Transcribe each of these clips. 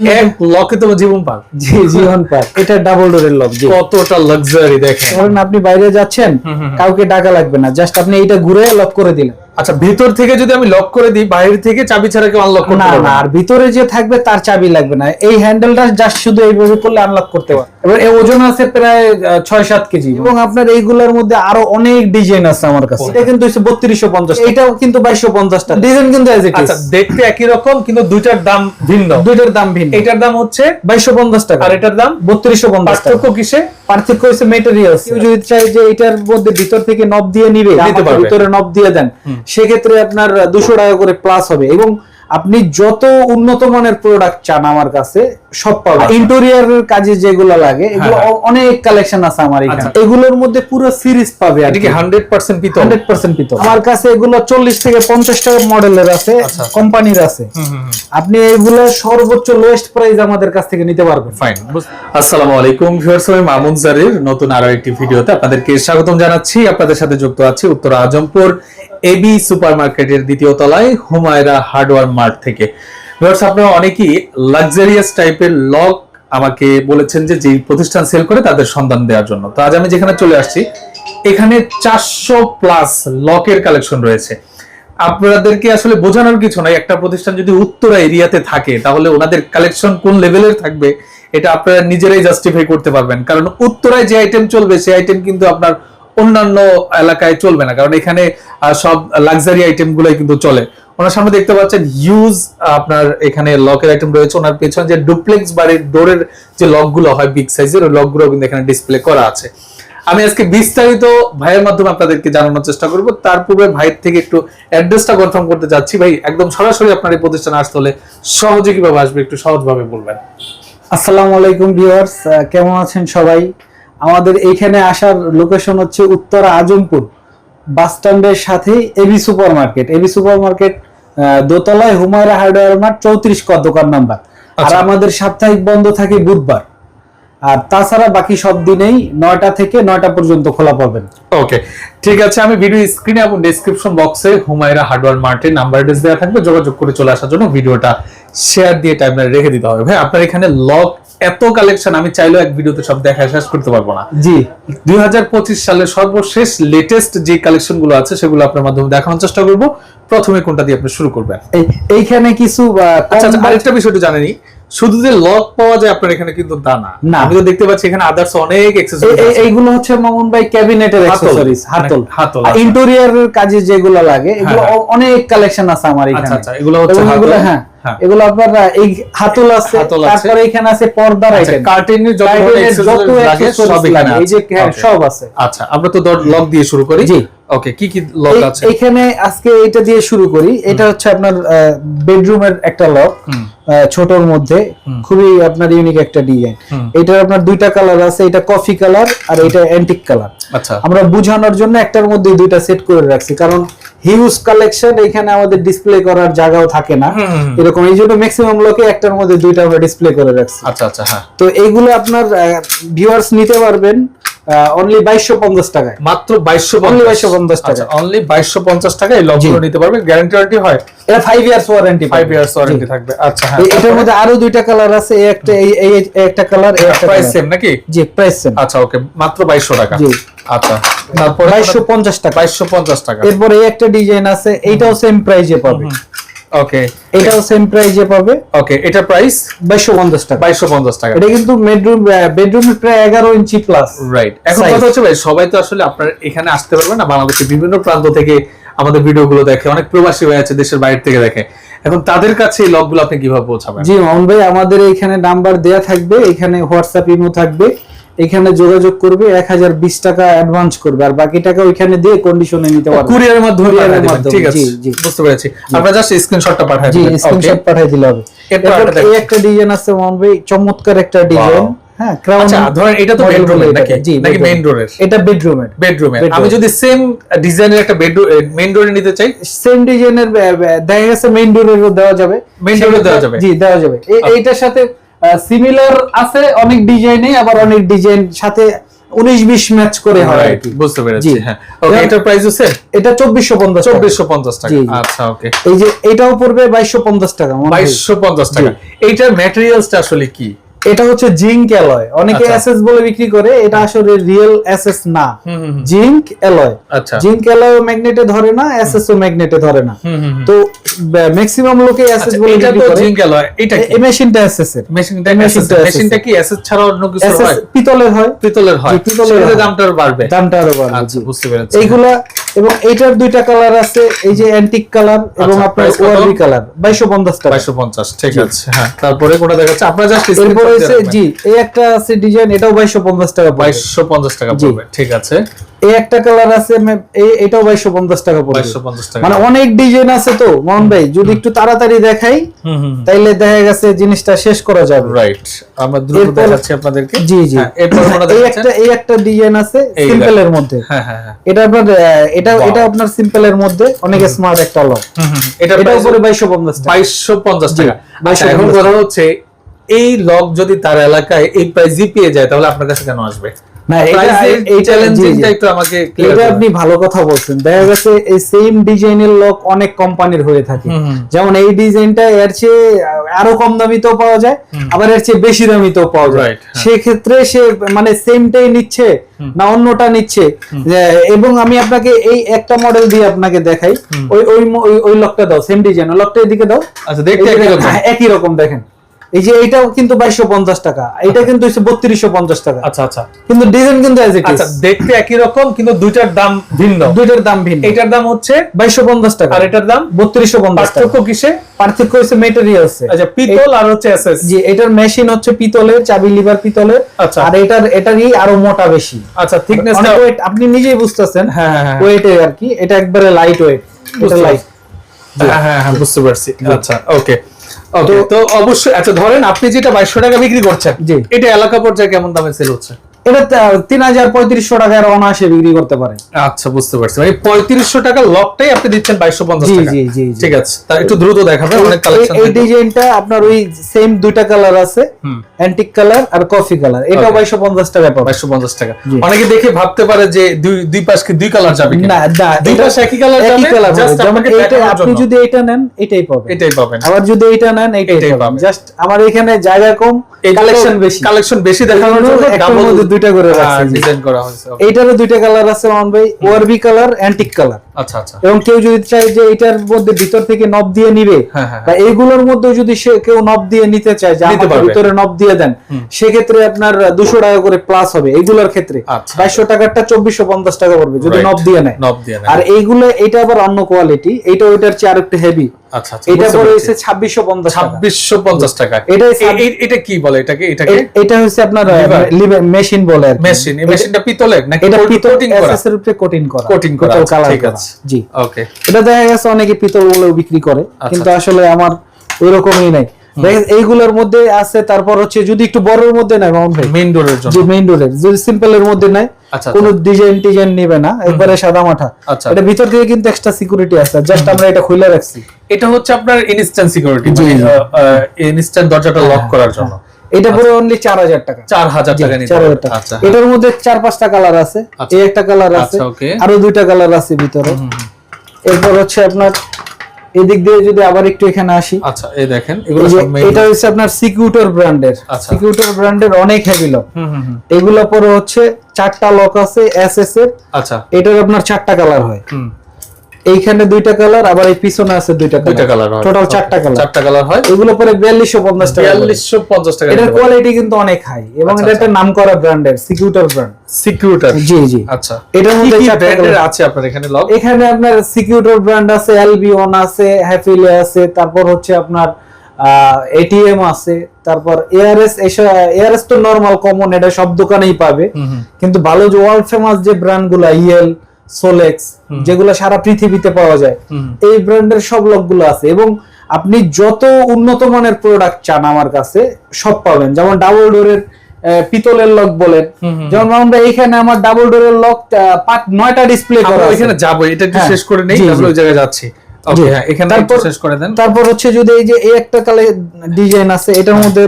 এক লকে তো জীবন জি জীবন এটা ডাবল ডোরের লক জি। কতটা লাক্সারি দেখেন। ধরেন আপনি বাইরে যাচ্ছেন। কাউকে টাকা লাগবে না। জাস্ট আপনি এইটা ঘুরে লক করে দিলেন। আচ্ছা ভিতর থেকে যদি আমি লক করে দিই বাইরে থেকে চাবি ছাড়া কেউ আনলক করতে না পারবে না আর ভিতরে যে থাকবে তার চাবি লাগবে না। এই হ্যান্ডেলটা জাস্ট শুধু এইভাবে করলে আনলক করতে পারবে। এবার এই ওজন আছে প্রায় আহ, ছয় সাত কেজি। এবং আপনার এইগুলোর মধ্যে আরও অনেক ডিজাইন আছে আমার কাছে। এটা কিন্তু হচ্ছে বত্রিশশো পঞ্চাশ এটাও কিন্তু বাইশশো পঞ্চাশটা ডিজাইন কিন্তু it is। আচ্ছা দেখতে একই রকম কিন্তু দুইটার দাম ভিন্ন। দুইটার দাম ভিন্ন। এটার দাম হচ্ছে বাইশশো পঞ্চাশ টাকা। আর এটার দাম বত্রিশশো পঞ্চাশ টাকা। পার্থক্য কিসে? পার্থক্য হচ্ছে মেটেরিয়ালস কেউ যদি চাই যে এটার মধ্যে ভিতর থেকে নব দিয়ে নিবে। ভিতরে নব দিয়ে দেন। সেক্ষেত্রে আপনার দুশো টাকা করে প্লাস হবে। এবং আপনি যত উন্নত মানের প্রোডাক্ট চান আমার কাছে সব পাবেন। আচ্ছা। ইন্টেরিয়রের কাজে যেগুলো লাগে এগুলো হ্যাঁ। অনেক কালেকশন আছে আমার এখানে। আচ্ছা। এগুলোর মধ্যে পুরো সিরিজ পাবে আর কি। হান্ড্রেড পার্সেন্ট পিতল? হান্ড্রেড পার্সেন্ট পিতল। আমার কাছে এগুলো চল্লিশ থেকে পঞ্চাশ টাকা মডেলের আছে আচ্ছা। কোম্পানির আছে। আপনি এগুলো সর্বোচ্চ লোয়েস্ট প্রাইস আমাদের কাছ থেকে নিতে পারবেন। ফাইন আসসালামু আলাইকুম ভিউয়ার্স আমি মামুন জারির। নতুন আরও একটি ভিডিওতে আপনাদেরকে স্বাগতম জানাচ্ছি। আপনাদের সাথে যুক্ত আছি উত্তর আজমপুর এবি সুপারমার্কেটের দ্বিতীয় তলায় হুমায়রা হার্ডওয়্যার মার্ট থেকে। ভিউয়ার্স আপনারা অনেকেই লাক্সারিয়াস টাইপের লক আমাকে বলেছেন যে, যেই প্রতিষ্ঠান সেল করে তাদের সন্ধান দেওয়ার জন্য। তো আজ আমি যেখানে চলে আসছি, এখানে চারশো প্লাস লকের কালেকশন রয়েছে। আপনাদেরকে আসলে বোঝানোর কিছু নাই, একটা প্রতিষ্ঠান যদি উত্তরা এরিয়াতে থাকে, তাহলে ওনাদের কালেকশন কোন লেভেলের থাকবে, এটা আপনারা নিজেরাই জাস্টিফাই করতে পারবেন। কারণ উত্তরায় যে আইটেম চলবে, সেই আইটেম কিন্তু আপনার অন্যান্য এলাকায় চলবে না, কারণ এখানে সব লাক্সারি আইটেম গুলোই কিন্তু চলে। ওনার সামনে দেখতে পাচ্ছেন হিউজ আপনার এখানে লকের আইটেম রয়েছে। ওনার পেছনে যে ডুপ্লেক্স বাড়ির ডোরের যে লকগুলো হয় বিগ সাইজের ওই লকগুলো কিন্তু এখানে ডিসপ্লে করা আছে। আমি আজকে বিস্তারিত ভাইয়ের মাধ্যমে আপনাদেরকে জানানোর চেষ্টা করব। তার পূর্বে ভাইয়ের থেকে একটু অ্যাড্রেসটা কনফার্ম করতে যাচ্ছি ভাই, একদম সরাসরি আপনার এই প্রতিষ্ঠানে আসতে হলে সহজে কীভাবে আসবে, একটু সহজভাবে বলবেন। আসসালামু আলাইকুম ভিউয়ার্স কেমন আছেন সবাই? আমাদের এখানে আসার লোকেশন হচ্ছে উত্তর আজমপুর বাস স্ট্যান্ডের সাথে AB super market AB super market দোতলায় হুমায়রা হার্ডওয়্যার মার্ট চৌত্রিশ ক দোকান নাম্বার। আর আচ্ছা। আমাদের সাপ্তাহিক বন্ধ থাকে বুধবার। আর তাছাড়া বাকি সব দিনেই নয়টা থেকে নয়টা পর্যন্ত খোলা পাবেন ওকে ঠিক আছে আমি ভিডিও স্ক্রিনে এবং ডেসক্রিপশন বক্সে হুমায়রা হার্ডওয়্যার মার্টের নাম্বার অ্যাড্রেস দেওয়া থাকবে যোগাযোগ করে চলে আসার জন্য ভিডিওটা শেয়ার দিয়ে টাইমলাইনে রেখে দিতে হবে। ভাই আপনার এখানে লক এত কালেকশন আমি চাইলেও এক ভিডিওতে সব দেখা শেষ করতে পারব না জি দুই সালের সর্বশেষ লেটেস্ট যে কালেকশনগুলো আছে সেগুলো আপনার মাধ্যমে দেখানোর চেষ্টা করব প্রথমে কোনটা দিয়ে আপনি শুরু করবেন এইখানে কিছু আচ্ছা আচ্ছা, আরেকটা বিষয় একটু জানেনি শুধু যে লক পাওয়া যায় আপনার এখানে কিন্তু তা না। আমি তো দেখতে পাচ্ছি এখানে আদার্স অনেক এই- এইগুলো হচ্ছে মামুন ভাই ক্যাবিনেটের। অ্যাকসেসরিজ হাতল হাতল, আর আচ্ছা। কাজে যেগুলো লাগে এগুলো হ্যাঁ, অনেক কালেকশন আছে আমার এখানে আচ্ছা আচ্ছা এগুলো হচ্ছে হাতল। হ্যাঁ হ্যাঁ। এগুলো আপনার এই হাতল আছে। তারপরে এখানে আছে পর্দার আচ্ছা, আইটেম কার্টেনের যত কার্টেনের যত লাগে সব এখানে এই যে। হ্যাঁ. সব আছে। আচ্ছা আমরা তো লক দিয়ে শুরু করি। জি। ওকে কি কি লক আছে? এখানে আজকে এটা দিয়ে শুরু করি। এটা হচ্ছে আপনার বেডরুমের একটা লক ছোটর মধ্যে। খুবই আপনার ইউনিক একটা ডিজাইন। এটার আপনার দুইটা কালার আছে এটা কফি কালার আর এটা অ্যান্টিক কালার আচ্ছা। আমরা বুঝানোর জন্য একটার মধ্যে দুইটা সেট করে রাখছি কারণ হিউজ কালেকশন এখানে আমাদের ডিসপ্লে করার জায়গাও থাকে না। এরকম এই জন্য ম্যাক্সিমাম লোকে একটার মধ্যে দুইটা আমরা ডিসপ্লে করে রাখছি। আচ্ছা আচ্ছা হ্যাঁ। তো এইগুলো আপনার ভিউয়ার্স নিতে পারবেন অনলি বাইশশো পঞ্চাশ টাকায়। মাত্র বাইশশো Only 2250 টাকা। অনলি বাইশশো পঞ্চাশ টাকা এই নিতে পারবেন গ্যারান্টি ওয়ারেন্টি হয়। এটা ইয়ার্স ওয়ারেন্টি ইয়ার্স ওয়ারেন্টি থাকবে। আচ্ছা হ্যাঁ। এটার মধ্যে আরও দুইটা কালার আছে এই একটা এই একটা কালার এই একটা প্রাইস সেম নাকি? জি প্রাইস সেম আচ্ছা ওকে মাত্র বাইশশো টাকা। জি। আচ্ছা তারপরে বাইশশো পঞ্চাশ টাকা। বাইশশো পঞ্চাশ টাকা। এরপরে এই একটা ডিজাইন আছে এইটাও সেম প্রাইজে পাবে। ওকে এটাও সেম প্রাইজে পাবে। ওকে এটা প্রাইস বাইশশো পঞ্চাশ টাকা। বাইশশো পঞ্চাশ টাকা। এটা কিন্তু বেডরুম বেডরুমের প্রায় এগারো ইঞ্চি প্লাস রাইট এখন কথা হচ্ছে ভাই সবাই তো আসলে আপনার এখানে আসতে পারবে না বাংলাদেশের বিভিন্ন প্রান্ত থেকে আমাদের ভিডিও গুলো দেখে অনেক প্রবাসী হয়ে আছে দেশের বাইরে থেকে দেখে। এখন তাদের কাছে এই লকগুলো আপনি কীভাবে পৌঁছাবেন? জি মোহন ভাই আমাদের এইখানে নাম্বার দেয়া থাকবে এখানে হোয়াটসঅ্যাপ ইমো থাকবে। এখানে যোগাযোগ করবে এক হাজার বিশ টাকা অ্যাডভান্স করবে। আর বাকি টাকা ওইখানে দিয়ে কন্ডিশনে নিতে পারবে। কুরিয়ারের মাধ্যমে ঠিক আছে। বুঝতে পেরেছি। আপনারা জাস্ট স্ক্রিনশটটা পাঠিয়ে জি স্ক্রিনশট পাঠিয়ে দিলে হবে। এই একটা ডিজাইন আছে মোহন ভাই চমৎকার একটা ডিজাইন হ্যাঁ ক্রাউন আচ্ছা ধরেন এটা তো বেডরুমের নাকি? নাকি মেইন ডোরের এটা বেডরুমের বেডরুমের আমি যদি সেম ডিজাইনের একটা বেডরুম মেইন ডোরে নিতে চাই? সেম ডিজাইনের দেখা গেছে মেইন ডোরেরও দেওয়া যাবে। Door এও দেওয়া যাবে? জি দেওয়া যাবে। এইটার সাথে সিমিলার আছে অনেক ডিজাইনে আবার অনেক ডিজাইন সাথে উনিশ বিশ ম্যাচ করে হয়। বুঝতে পেরেছি হ্যাঁ। এটা প্রাইস হচ্ছে এটা চব্বিশশো পঞ্চাশ চব্বিশশো পঞ্চাশ টাকা। আচ্ছা ওকে এই যে এটাও পড়বে বাইশশো পঞ্চাশ টাকা বাইশশো পঞ্চাশ টাকা। এইটার ম্যাটেরিয়ালসটা আসলে কি? এটা হচ্ছে জিঙ্ক অ্যালয়। অনেকে আচ্ছা। এসএস বলে বিক্রি করে এটা আসলে রিয়েল এসএস না। Zinc alloy. আচ্ছা। জিঙ্ক অ্যালয় ম্যাগনেটে ধরে না এসএস ও ম্যাগনেটে ধরে না। তো ম্যাক্সিমাম লোকে এসএস আচ্ছা, বলে এটা বিক্রি তো করে। জিঙ্ক অ্যালয় এটা কি? মেশিনটা এসএস এর মেশিনটা মেশিনটা কি এসএস ছাড়া অন্য কিছু হয়? পিতলের হয়। পিতলের হয়। পিতলের দামটা আরও বাড়বে। দামটা আরও বাড়বে আচ্ছা বুঝতে পেরেছি। এইগুলা এবং এইটার দুইটা কালার আছে এই যে অ্যান্টিক কালার এবং আচ্ছা, আপনার price কালার বাইশশো পঞ্চাশ টাকা। বাইশশো পঞ্চাশ ঠিক আছে হ্যাঁ তারপরে কোনটা দেখাচ্ছে? আপনারা জাস্ট এরপরে আছে জি এই একটা আছে ডিজাইন এটাও বাইশশো পঞ্চাশ টাকা পড়বে। বাইশশো পঞ্চাশ টাকা জি। পড়বে ঠিক আছে। এই একটা কালার আছে এই এটাও বাইশশো পঞ্চাশ টাকা পড়বে। মানে অনেক ডিজাইন আছে তো মোহন ভাই যদি একটু তাড়াতাড়ি দেখাই তাইলে দেখা গেছে জিনিসটা শেষ করা যাবে। রাইট আমরা দ্রুত দেখাচ্ছি আপনাদেরকে। জি জি। হ্যাঁ, এই একটা এই একটা ডিজাইন আছে সিম্পল এর মধ্যে। হ্যাঁ হ্যাঁ এটা আপনার এটা এটা আপনার সিম্পল এর মধ্যে অনেক স্মার্ট একটা লক এটা উপরে বাইশশো পঞ্চাশ বাইশশো পঞ্চাশ টাকা। আচ্ছা এখন 2250 কথা হচ্ছে এই লক যদি তার এলাকায় এই প্রাইসই পেয়ে যায় তাহলে আপনার কাছে কেন আসবে? না এটা প্রাইসের এই এই চ্যালেঞ্জিংটা চ্যালেঞ্জিংটা একটু আমাকে clear এটা আপনি ভালো কথা বলছেন। দেখা গেছে এই সেম ডিজাইনের লক অনেক কোম্পানির হয়ে থাকে। হুম, হুম। যেমন এই ডিজাইনটা এর চেয়ে আরও কম দামিতেও পাওয়া যায় আবার এর চেয়ে বেশি দামিতেও পাওয়া যায়। হ্যাঁ। সেক্ষেত্রে সে মানে সেমটাই নিচ্ছে না অন্যটা নিচ্ছে। এবং আমি আপনাকে এই একটা মডেল দিয়ে আপনাকে দেখাই। ওই ওই ওই- লকটা দাও সেম ডিজাইন ওই লকটা এদিকে দাও। আচ্ছা দেখতে হ্যাঁ, একই রকম দেখেন। এই যে এইটাও কিন্তু বাইশশো পঞ্চাশ টাকা এটা কিন্তু বত্রিশশো পঞ্চাশ টাকা। আচ্ছা আচ্ছা। কিন্তু ডিজাইন কিন্তু। আচ্ছা দেখতে একই রকম কিন্তু দুইটার দাম ভিন্ন। দুইটার দাম ভিন্ন। এটার দাম হচ্ছে বাইশশো পঞ্চাশ টাকা। আর এটার দাম বত্রিশশো পঞ্চাশ টাকা। পার্থক্য কিসে? পার্থক্য হচ্ছে মেটেরিয়ালস আচ্ছা পিতল আর হচ্ছে এসএস জি এটার মেশিন হচ্ছে পিতলের চাবি লিভার পিতলের। আচ্ছা। আর এটার এটারই আরও মোটা বেশি। আচ্ছা থিকনেস weight, আপনি নিজেই বুঝতেছেন। হ্যাঁ, হ্যাঁ, হ্যাঁ। ওয়েটে আর কি। এটা একবারে লাইট ওয়েট এটা লাইট হ্যাঁ হ্যাঁ হ্যাঁ বুঝতে পারছি। আচ্ছা ওকে তো অবশ্যই আচ্ছা ধরেন আপনি যেটা বাইশশো টাকা বিক্রি করছেন। এটা এলাকা পর্যায়ে কেমন দামে সেল হচ্ছে এটা তিন হাজার পঁয়ত্রিশশো টাকার অনায়াসে বিক্রি করতে পারে। আচ্ছা বুঝতে পারছি। মানে পঁয়ত্রিশশো টাকা লকটাই আপনি দিচ্ছেন বাইশশো পঞ্চাশ জি, জি, জি, জি। ঠিক আছে তা একটু দ্রুত দেখাবেন অনেক কালেকশন এই ডিজাইনটা আপনার ওই সেম দুইটা কালার আছে অ্যান্টিক কালার আর কফি কালার. বাইশশো পঞ্চাশ টাকা পাবে বাইশশো পঞ্চাশ টাকা। অনেকে দেখে ভাবতে পারে যে দুই দুই পাশ কি দুই কালার যাবে। না না দুই এটা পাশে একই কালার একই কালার যেমন আপনাকে আপনি যদি এটা নেন এটাই পাবেন। এটাই পাবেন। আবার যদি এইটা নেন এটাই পাবেন। জাস্ট আমার এখানে জায়গা কম কালেকশন বেশি। কালেকশন বেশি দেখানোর জন্য একটার মধ্যে দুইটা করে রাখছি, ডিজাইন করা হয়েছে এইটারও দুইটা কালার আছে ওয়ান ভাই ওয়ারবি কালার অ্যান্টিক কালার আচ্ছা আচ্ছা। এবং কেউ যদি চায় যে এটার মধ্যে ভিতর থেকে নব দিয়ে নিবে হ্যাঁ, হ্যাঁ, বা এইগুলোর মধ্যে যদি সে কেউ নব দিয়ে নিতে চায় যে ভিতরে নব দিয়ে দেন সেক্ষেত্রে আপনার দুশো টাকা করে প্লাস হবে এইগুলোর ক্ষেত্রে। আচ্ছা। বাইশশো টাকারটা চব্বিশশো পঞ্চাশ টাকা পড়বে যদি নব দিয়ে নেয়। নব দিয়ে আর এইগুলো এটা আবার অন্য কোয়ালিটি এটা ওইটার চেয়ে আরেকটু হেভি এটা পরে। হচ্ছে ছাব্বিশশো পঞ্চাশ ছাব্বিশশো পঞ্চাশ টাকা। এটাই ছাব- এ- এ- এটা কি বলে এটাকে? এটাকে? এটা হচ্ছে আপনার Liver? মেশিন বলে মেশিন মেশিনটা পিতলের নাকি এটা পিতল কোটিং করা? কোটিং করা। ঠিক আছে। জি। ওকে এটা দেখা গেছে অনেকে পিতল বলেও বিক্রি করে আচ্ছা, কিন্তু আসলে আমার ওইরকমই নাই। এইগুলোর মধ্যে আছে তারপর হচ্ছে যদি একটু বড়র মধ্যে নেয় মামুন ভাই। মেইন ডোরের জন্য। যে মেইন ডোরের যদি সিম্পল এর মধ্যে আচ্ছা, কোনো ডিজাইন টিজাইন নেবে না একবারে সাদা মাঠা। আচ্ছা। এটা ভিতর থেকে কিন্তু এক্সট্রা সিকিউরিটি আছে জাস্ট আমরা এটা খুলে রাখছি। এটা হচ্ছে আপনার ইনস্ট্যান্ট সিকিউরিটি। ইনস্ট্যান্ট দরজাটা লক করার জন্য। এটা পুরো অনলি চার হাজার টাকা। চার হাজার টাকা নিতে চার হবে। হাজার টাকা। আচ্ছা। এটার মধ্যে চার পাঁচটা কালার আছে আচ্ছা। এই একটা কালার আছে আচ্ছা, আরও দুইটা কালার আছে ভিতরে। এরপর হচ্ছে আপনার এদিক দিয়ে যদি আবার একটু এখানে আসি। আচ্ছা এই দেখেন এগুলো সব এটা হচ্ছে আপনার সিকিউটর ব্র্যান্ডের। সিকিউটর ব্র্যান্ডের অনেক হেভি লক। এগুলো পরে হচ্ছে চারটা লক আছে এসএস এর। আচ্ছা। এটার আপনার চারটা কালার হয়। এইখানে দুইটা কালার আবার এই পিছনে আছে দুইটা দুইটা কালার। টোটাল চারটা কালার। চারটা কালার হয়। এগুলো পরে বিয়াল্লিশশো পঞ্চাশ টাকা করে। বিয়াল্লিশশো পঞ্চাশ টাকা এটার কোয়ালিটি কিন্তু অনেক হাই এবং আচ্ছা, এটা একটা নাম করা ব্র্যান্ডের সিকিউটর ব্র্যান্ড সিকিউরিটার জি জি। আচ্ছা। এটার মধ্যে কি চারটা ব্র্যান্ডের আছে আপনার এখানে লক এখানে আপনার সিকিউটর ব্র্যান্ড আছে এলবি ওয়ান আছে হ্যাফিলে আছে তারপর হচ্ছে আপনার এটিএম আছে তারপর এআরএস এআরএস তো নরমাল কমন এটা সব দোকানেই পাবে। কিন্তু ভালো যে ওয়ার্ল্ড ফেমাস যে ব্র্যান্ডগুলা ইএল সোলেক্স যেগুলো সারা পৃথিবীতে পাওয়া যায়। এই ব্র্যান্ডের সব লকগুলো আছে এবং আপনি যত উন্নত মানের প্রোডাক্ট চান আমার কাছে সব পাবেন। যেমন ডাবল ডোরের পিতলের লক বলেন। যেমন আমরা এইখানে আমার ডাবল ডোরের লক পাঁচ নয়টা ডিসপ্লে করা। ওইখানে যাব এটা একটু হ্যাঁ, শেষ করে নেই ওই জায়গায় যাচ্ছি। হ্যাঁ এখানে তারপর- শেষ করে দেন। তারপর হচ্ছে যদি এই যে এই একটা কালে ডিজাইন আছে এটার মধ্যে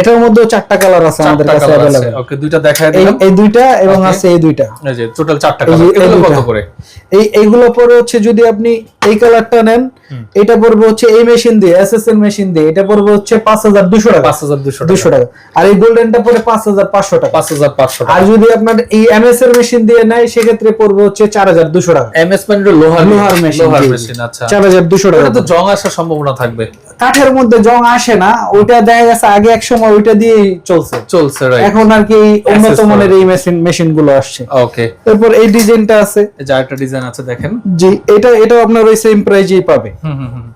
এটার মধ্যেও চারটা কালার আছে আমাদের কাছে আছে। ওকে দুইটা দেখায় দিলাম। এই দুইটা এবং আছে এই দুইটা। এই যে টোটাল চারটা কালার এগুলো কত করে? এই এইগুলো পরে হচ্ছে যদি আপনি এই কালারটা নেন এটা পড়বে হচ্ছে এই মেশিন দিয়ে এসএসএল মেশিন দিয়ে। এটা পড়বে হচ্ছে পাঁচ হাজার দুশো টাকা। 5200 দুশো টাকা। আর এই গোল্ডেনটা পড়ে পাঁচ হাজার পাঁচশো টাকা। 5500 টাকা। আর যদি আপনার এই এমএস এর মেশিন দিয়ে নেয় সেক্ষেত্রে পড়বে হচ্ছে চার হাজার দুশো টাকা। এমএস মানে লোহার লোহার মেশিন লোহার। মেশিন আচ্ছা। চার হাজার দুশো টাকা। এটা তো জং আসার সম্ভাবনা থাকবে। কাঠের মধ্যে জং আসে না ওইটা দেখা গেছে আগে এক সময় ওইটা দিয়েই চলছে। চলছে এখন আর কি এই উন্নত মানের এই মেশিন মেশিনগুলো আসছে। ওকে তারপর এই ডিজাইনটা আছে। যে আরেকটা ডিজাইন আছে দেখেন। জি এটা এটাও আপনার ওই সেম প্রাইজেই পাবে। হুম হুম।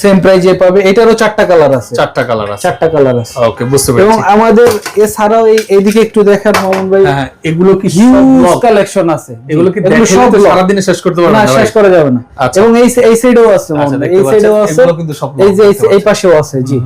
সেম প্রাইজে পাবে। এটারও চারটা কালার আছে। চারটা কালার আছে। চারটা কালার আছে। ওকে বুঝতে পেরেছি। এবং আমাদের এছাড়াও এই এদিকে একটু দেখেন মামুন ভাই। হ্যাঁ হ্যাঁ, এগুলো কি সব হিউজ কালেকশন আছে। এগুলো কি দেখতে সব সারা দিনে শেষ করতে পারবেন না শেষ করা যাবে না। আচ্ছা। এবং এই এই সাইডেও আছে আচ্ছা, এই সাইডেও আছে। এগুলো কিন্তু সব এই যে এই পাশেও আছে জি।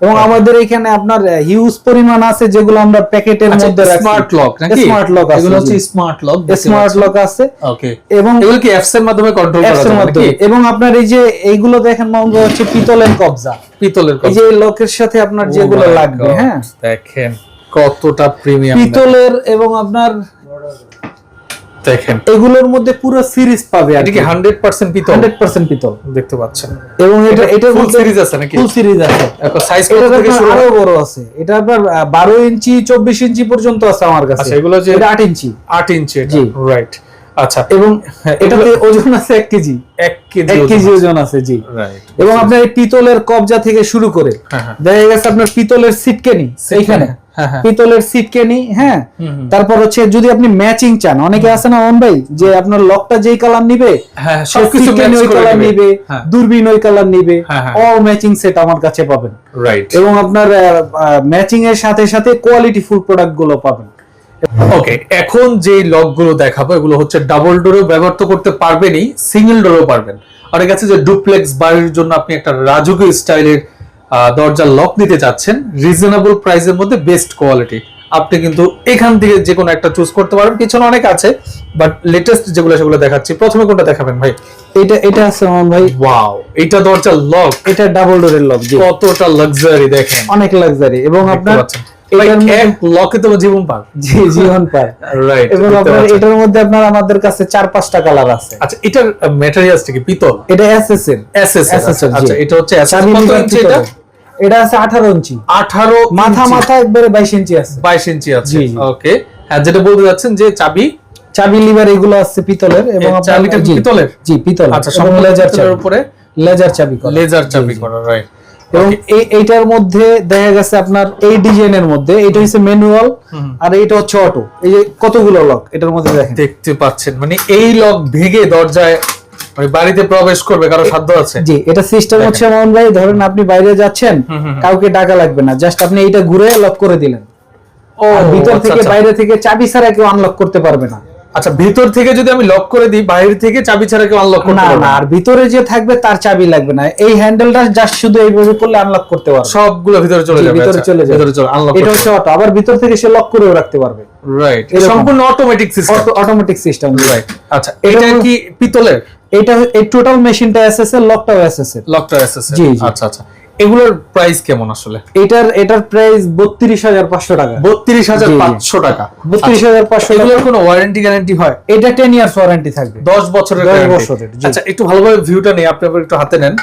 এবং আমাদের এখানে আপনার হিউজ পরিমাণ আছে যেগুলো আমরা প্যাকেটের মধ্যে রাখি স্মার্ট লক আচ্ছা, নাকি? স্মার্ট লক আছে এগুলো হচ্ছে স্মার্ট লক স্মার্ট লক আছে। ওকে এবং এগুলো কি অ্যাপস এর মাধ্যমে কন্ট্রোল করা মাধ্যমে। নাকি? এবং আপনার এই যে এইগুলো দেখেন ভাই হচ্ছে পিতলের কবজা। পিতলের এই যে লকের সাথে আপনার Oh যেগুলো লাগবে হ্যাঁ। দেখেন কতটা প্রিমিয়াম পিতলের এবং আপনার দেখেন। এগুলোর মধ্যে পুরো সিরিজ পাবে আর এটা কি 100% পিতল? হান্ড্রেড পার্সেন্ট পিতল। দেখতে পাচ্ছেন। এবং এটা এটা ফুল সিরিজ আছে নাকি? ফুল সিরিজ আছে। সাইজ কত থেকে শুরু আরও বড় আছে। এটা আপনার বারো ইঞ্চি চব্বিশ ইঞ্চি পর্যন্ত আছে আমার কাছে। আচ্ছা, এগুলো যে- এটা আট ইঞ্চি। 8 ইঞ্চি এটা জি। রাইট আচ্ছা। এবং এটাতে ওজন আছে এক কেজি। 1 কেজি এক কেজি ওজন আছে জি। এবং আপনার এই পিতলের কবজা থেকে শুরু করে হ্যাঁ, হ্যাঁ। দেখা গেছে আপনার পিতলের সিটকেনি এইখানে। হ্যাঁ। পিতলের সিটকেনি হ্যাঁ। তারপর হচ্ছে যদি আপনি ম্যাচিং চান অনেকে আছে না অন ভাই যে আপনার লকটা যেই কালার নিবে সবকিছু ওই কালার নিবে। দূরবীন ওই কালার নিবে। অল ম্যাচিং সেট আমার কাছে পাবেন। রাইট এবং আপনার ম্যাচিং এর সাথে সাথে কোয়ালিটি ফুল প্রোডাক্টগুলো পাবেন। ওকে এখন যে লকগুলো দেখাবো এগুলো হচ্ছে ডাবল ডোরও ব্যবহার তো করতে পারবেনই সিঙ্গেল ডোরও পারবেন। অনেক আছে যে ডুপ্লেক্স বাড়ির জন্য আপনি একটা রাজকীয় স্টাইলের দরজার লক নিতে চাচ্ছেন রিজনেবল প্রাইসের মধ্যে বেস্ট কোয়ালিটি আপনি কিন্তু এখান থেকে যে কোনো একটা চুজ করতে পারেন পিছনে অনেক আছে বাট লেটেস্ট যেগুলো সেগুলো দেখাচ্ছি। প্রথমে কোনটা দেখাবেন ভাই? এটা এটা আছে মোহন ভাই। ওয়াও এটা দরজার লক এটা ডাবল ডোরের লক কতটা লাক্সারি দেখেন। অনেক লাক্সারি এবং আপনার পাচ্ছেন ভাই, এটার মধ্যে এক লকে তো জীবন পার। জি জীবন পায় রাইট এবং আপনার এটার মধ্যে আপনার আমাদের কাছে চার পাঁচটা কালার আছে। আচ্ছা এটার ম্যাটেরিয়ালস কি? পিতল? এটা এসএস এর এসএস আচ্ছা এটা হচ্ছে এসএস কত ইঞ্চি এটা? এটা আছে আঠারো ইঞ্চি। 18 মাথা মাথা একবারে বাইশ ইঞ্চি আছে। 22 ইঞ্চি আছে। জি, জি। ওকে হ্যাঁ যেটা বলতে যাচ্ছেন যে চাবি চাবি লিভার এগুলো আছে পিতলের এবং চাবিটা পিতলের? জি পিতল আচ্ছা সম্পূর্ণ লেজার উপরে লেজার চাবি করা। লেজার চাবি। করা রাইট এবং এই এইটার মধ্যে দেখা গেছে আপনার এই ডিজাইনের মধ্যে এটা হচ্ছে ম্যানুয়াল আর এইটা হচ্ছে অটো এই যে কতগুলো লক এটার মধ্যে দেখেন। দেখতে পাচ্ছেন মানে এই লক ভেঙে দরজায় মানে বাড়িতে প্রবেশ করবে কারও সাধ্য আছে? জি এটা সিস্টেম হচ্ছে এমন ভাই ধরেন আপনি বাইরে যাচ্ছেন। কাউকে টাকা লাগবে না জাস্ট আপনি এইটা ঘুরে লক করে দিলেন। ও ভিতর আচ্ছা, থেকে আচ্ছা। বাইরে থেকে চাবি ছাড়া কেউ আনলক করতে পারবে না। আচ্ছা ভিতর থেকে যদি আমি লক করে দিই বাইরে থেকে চাবি ছাড়া কেউ আনলক করতে পারবে না আর ভিতরে যে থাকবে তার চাবি লাগবে না। এই হ্যান্ডেলটা জাস্ট শুধু এইভাবে করলে আনলক করতে পারবে। সবগুলো ভিতরে চলে যাবে ভিতরে আচ্ছা, চলে যাবে। ভিতরে চলে আনলক এটা হচ্ছে অটো আবার ভিতর থেকে সে লক করেও রাখতে পারবে। রাইট। সম্পূর্ণ automatic system automatic system right আচ্ছা এটা কি পিতলের? এটা এই টোটাল মেশিনটা এসএস এর লকটাও এসএস এর লকটা এসএসএস জি, জি। আচ্ছা আচ্ছা। এগুলোর প্রাইস কেমন আসলে? এটার এটার প্রাইস বত্রিশ হাজার পাঁচশো টাকা। বত্রিশ হাজার। পাঁচশো টাকা। বত্রিশ হাজার পাঁচশো আচ্ছা, এগুলোর কোনো ওয়ারেন্টি গ্যারান্টি হয়? এটা টেন ইয়ার্স ওয়ারেন্টি থাকবে। দশ বছরের দশ বছরের, আচ্ছা একটু ভালোভাবে ভিউটা নেই আপনি একটু হাতে নেন।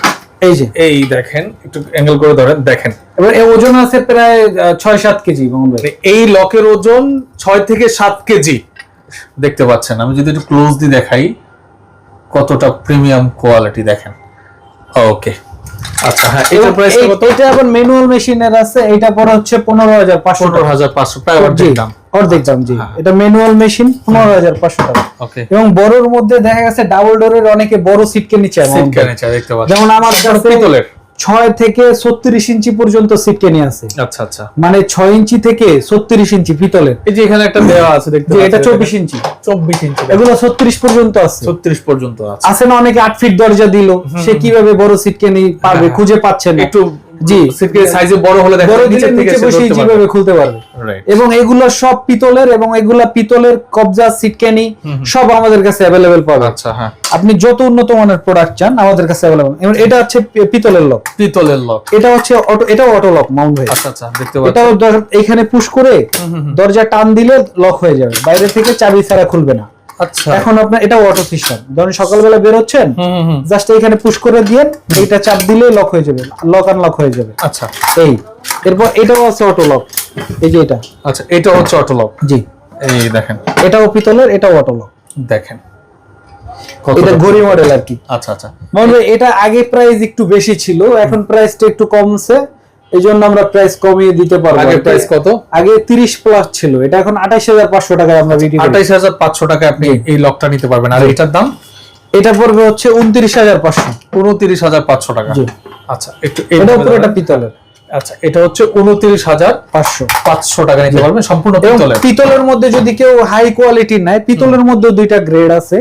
এই যে। এই দেখেন একটু অ্যাঙ্গেল করে ধরেন দেখেন। এবার এর ওজন আছে প্রায় ছয় সাত কেজি মানে এই লকের ওজন ছয় থেকে সাত কেজি। দেখতে পাচ্ছেন আমি যদি একটু ক্লোজলি দেখাই কতটা প্রিমিয়াম কোয়ালিটি দেখেন। ওকে আচ্ছা হ্যাঁ এবং প্রাইস কত? এটা আবার ম্যানুয়াল মেশিনের আছে এটা পরে হচ্ছে প্রায় অর্ধেক দাম। অর্ধেক দাম জি। হ্যাঁ। এটা ম্যানুয়াল মেশিন পনেরো হাজার পাঁচশো টাকা। ওকে এবং বড়র মধ্যে দেখা গেছে ডাবল ডোরের অনেকে বড় সিটকে নিচে দেখতে পাচ্ছেন যেমন আমার কাছে পিতলের? ছয় থেকে ছত্রিশ ইঞ্চি পর্যন্ত সিটকে নিয়ে আছে আচ্ছা আচ্ছা। মানে ছয় ইঞ্চি থেকে ছত্রিশ ইঞ্চি পিতলে এই যে এখানে একটা দেওয়া আছে দেখতে এটা চব্বিশ ইঞ্চি। চব্বিশ ইঞ্চি এগুলো ছত্রিশ পর্যন্ত আছে। ছত্রিশ পর্যন্ত আছে। না অনেকে আট ফিট দরজা দিল। সে কীভাবে বড় সিটকে নিয়ে পারবে হ্যাঁ। খুঁজে পাচ্ছে না। একটু জি। সাইজে বড় হলে বড় দিলে নিচে বসে যেভাবে খুলতে পারবে। এবং এগুলো সব পিতলের এবং এগুলা পিতলের কবজা সিটকানি সব আমাদের কাছে অ্যাভেলেবেল পাবে আচ্ছা হ্যাঁ। আপনি যত উন্নত মানের প্রোডাক্ট চান আমাদের কাছে অ্যাভেলেবল এবং এটা হচ্ছে পিতলের লক পিতলের লক এটা হচ্ছে অটো এটাও অটো লক মাউন্ট ভাই আচ্ছা আচ্ছা দেখতে পাচ্ছি। এটাও এখানে পুশ করে দরজা টান দিলে লক হয়ে যাবে। বাইরে থেকে চাবি ছাড়া খুলবে না। আচ্ছা। এখন আপনার এটা অটো সিস্টেম ধরুন সকালবেলা বের হচ্ছেন জাস্ট এখানে পুশ করে দিয়ে এইটা চাপ দিলেই লক হয়ে যাবে লক আনলক হয়ে যাবে। আচ্ছা। এই এরপর এটাও আছে অটো লক এই যে এটা। আচ্ছা এটা হচ্ছে অটো লক জি। এই দেখেন। এটাও পিতলের এটাও অটো লক দেখেন। এটা ঘড়ি মডেল আর কি। আচ্ছা আচ্ছা। মানে এটা আগে প্রাইস একটু বেশি ছিল এখন প্রাইসটা একটু কমছে। এই জন্য আমরা প্রাইস কমিয়ে দিতে পারব আগে প্রাইস কত? আগে তিরিশ প্লাস ছিল এটা এখন আঠাশ হাজার পাঁচশো টাকায় আমরা বিক্রি করি। আঠাইশ হাজার পাঁচশো টাকা আপনি এই লকটা নিতে পারবেন। আর এটার দাম? এটা পড়বে হচ্ছে উনত্রিশ হাজার পাঁচশো। উনত্রিশ হাজার পাঁচশো টাকা। আচ্ছা একটু এটা এটা পিতলের। আচ্ছা এটা হচ্ছে উনত্রিশ হাজার পাঁচশো। পাঁচশো। টাকা নিতে পারবেন সম্পূর্ণ পিতলের। পিতলের মধ্যে যদি কেউ হাই কোয়ালিটি নেয় পিতলের মধ্যে দুইটা গ্রেড আছে।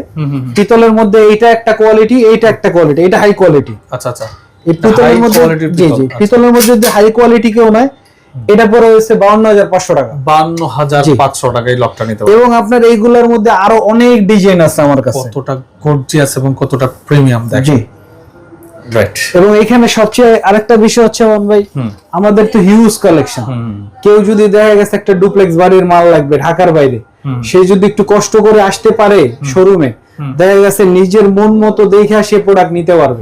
পিতলের মধ্যে এইটা একটা কোয়ালিটি এইটা একটা কোয়ালিটি এটা হাই কোয়ালিটি আচ্ছা আচ্ছা। এই পিতলের মধ্যে জি জি আচ্ছা। পিতলের মধ্যে যদি হাই কোয়ালিটি কেউ নেয় এটা পরে হচ্ছে বাউন্ন হাজার পাঁচশো টাকা। বান্ন হাজার পাঁচশো টাকা এই লকটা নিতে এবং আপনার এইগুলোর মধ্যে আরও অনেক ডিজাইন আছে আমার কাছে। কতটা গর্জিয়াস এবং কতটা প্রিমিয়াম দেখেন। জি। রাইট এবং এখানে সবচেয়ে আরেকটা বিষয় হচ্ছে অমন ভাই আমাদের তো হিউজ কালেকশন কেউ যদি দেখা গেছে একটা ডুপ্লেক্স বাড়ির মাল লাগবে ঢাকার বাইরে। সে যদি একটু কষ্ট করে আসতে পারে শোরুমে দেখা গেছে নিজের মন মতো দেখে সে প্রোডাক্ট নিতে পারবে।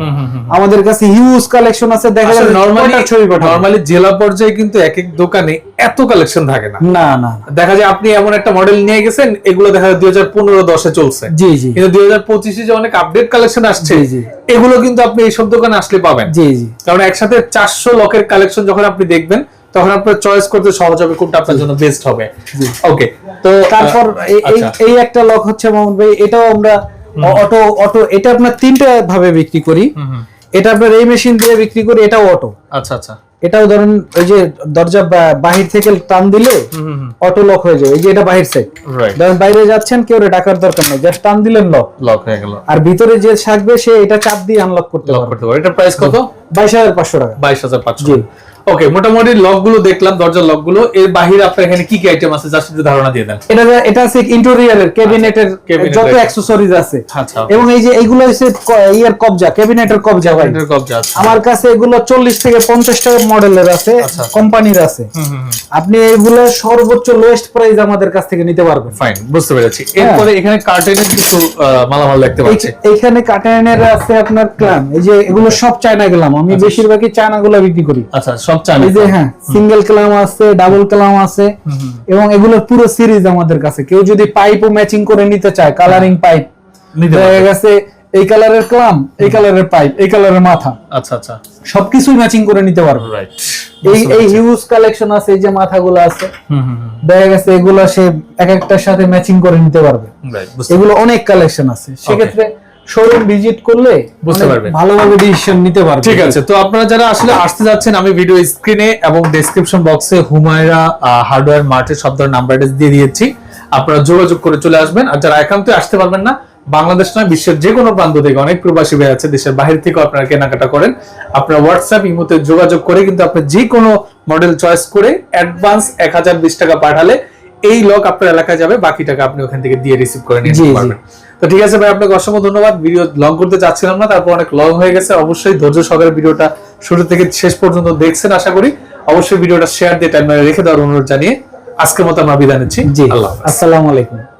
আমাদের কাছে হিউজ কালেকশন আছে দেখা যাচ্ছে নরমালি ছবি পাঠাবো। নরমালি জেলা পর্যায়ে কিন্তু এক এক দোকানে এত কালেকশন থাকে না না না। দেখা যায় আপনি এমন একটা মডেল নিয়ে গেছেন এগুলো দেখা যায় দুই হাজার পনেরো দশে চলছে জি জি কিন্তু দুই হাজার পঁচিশে যে অনেক আপডেট কালেকশন আসছে জি, জি। এগুলো কিন্তু আপনি এইসব দোকানে আসলে পাবেন জি জি কারণ একসাথে চারশো লকের কালেকশন যখন আপনি দেখবেন তখন আপনার চয়েস করতে সহজ হবে কোনটা আপনার জন্য বেস্ট হবে। ওকে তো তারপর এই এই- আচ্ছা। একটা লক হচ্ছে মোহাম্মদ ভাই এটাও আমরা অটো অটো এটা আপনার তিনটা ভাবে বিক্রি করি। এটা আপনার এই মেশিন দিয়ে বিক্রি করি এটাও অটো আচ্ছা আচ্ছা। এটাও ধরেন ওই যে দরজা বাহির থেকে টান দিলে অটো লক হয়ে যাবে এই যে এটা বাহির সাইড ধরেন বাইরে যাচ্ছেন কেউ রে ডাকার দরকার নেই জাস্ট টান দিলেন লক লক হয়ে গেল। আর ভিতরে যে থাকবে সে এটা চাপ দিয়ে আনলক করতে পারবে। এটার প্রাইস কত? বাইশ হাজার পাঁচশো টাকা। বাইশ হাজার পাঁচশো। জি। ওকে মোটামুটি লকগুলো দেখলাম দরজার লকগুলো এর বাহিরে আপনার এখানে কি কি আইটেম আছে? জাস্ট একটু ধারণা দিয়ে দেন। এটা এটা আছে ইন্টেরিয়রের ক্যাবিনেটের যত। অ্যাক্সেসরিজ আছে। আচ্ছা এবং এই যে এইগুলো হচ্ছে ইয়ের কবজা ক্যাবিনেটের কবজা ভাই। কবজা আছে আমার কাছে এগুলো চল্লিশ থেকে পঞ্চাশ টাকা মডেলের আছে আচ্ছা। কোম্পানির আছে। হুম, হুম। আপনি এগুলো সর্বোচ্চ লোয়েস্ট প্রাইস আমাদের কাছ থেকে নিতে পারবেন। ফাইন বুঝতে পেরেছি। হ্যাঁ। এরপরে এখানে কার্টেনের কিছু মালামাল দেখতে পাচ্ছি। এইখানে কাটানের আছে আপনার ক্লাম এই যে এগুলো সব চায়না গেলাম। আমি বেশিরভাগই চায়না গুলো বিক্রি করি। আচ্ছা সব এই যে হ্যাঁ সিঙ্গেল ক্লাম আছে ডাবল ক্লাম আছে এবং এগুলোর পুরো সিরিজ আমাদের কাছে। কেউ যদি পাইপও ম্যাচিং করে নিতে চায় কালারিং পাইপ দেখা গেছে এই কালারের ক্লাম এই কালারের পাইপ এই কালারের মাথা। আচ্ছা আচ্ছা। সবকিছুই ম্যাচিং করে নিতে পারবে। রাইট এই এই হিউজ কালেকশন আছে এই যে মাথাগুলো আছে দেখা গেছে এগুলো সে এক একটার সাথে ম্যাচিং করে নিতে পারবে। এগুলো অনেক কালেকশন আছে। সেক্ষেত্রে শোরুম ভিজিট করলে বুঝতে অনেক পারবে। ভালোভাবে ডিসিশন নিতে পারবে। ঠিক আছে তো আপনারা যারা আসলে আসতে যাচ্ছেন আমি ভিডিও স্ক্রিনে এবং ডেসক্রিপশন বক্সে হুমায়রা হার্ডওয়্যার মার্টের সব ধরনের নাম্বার দিয়ে দিয়েছি। আপনারা যোগাযোগ করে চলে আসবেন। আর যারা একান্ত আসতে পারবেন না বাংলাদেশ নয় বিশ্বের যে কোনো প্রান্ত থেকে অনেক প্রবাসী ভাই আছে দেশের বাইরে থেকেও আপনারা কেনাকাটা করেন। আপনারা হোয়াটসঅ্যাপ ইমোতে যোগাযোগ করে কিন্তু আপনি যে কোনো মডেল চয়েস করে অ্যাডভান্স এক হাজার বিশ টাকা পাঠালে এই লক আপনার এলাকায় যাবে বাকি টাকা আপনি ওখান থেকে দিয়ে রিসিভ করে নিতে পারবেন। তো ঠিক আছে ভাই আপনাকে অসংখ্য ধন্যবাদ। ভিডিও লং করতে চাচ্ছিলাম না তারপর অনেক লং হয়ে গেছে। অবশ্যই ধৈর্য সহকারে ভিডিওটা শুরু থেকে শেষ পর্যন্ত দেখছেন আশা করি। অবশ্যই ভিডিওটা শেয়ার দিয়ে টাইম রেখে দেওয়ার অনুরোধ জানিয়ে আজকের মতো আমরা বিদায় নিচ্ছি। জি। আল্লাহ। আসসালামু আলাইকুম।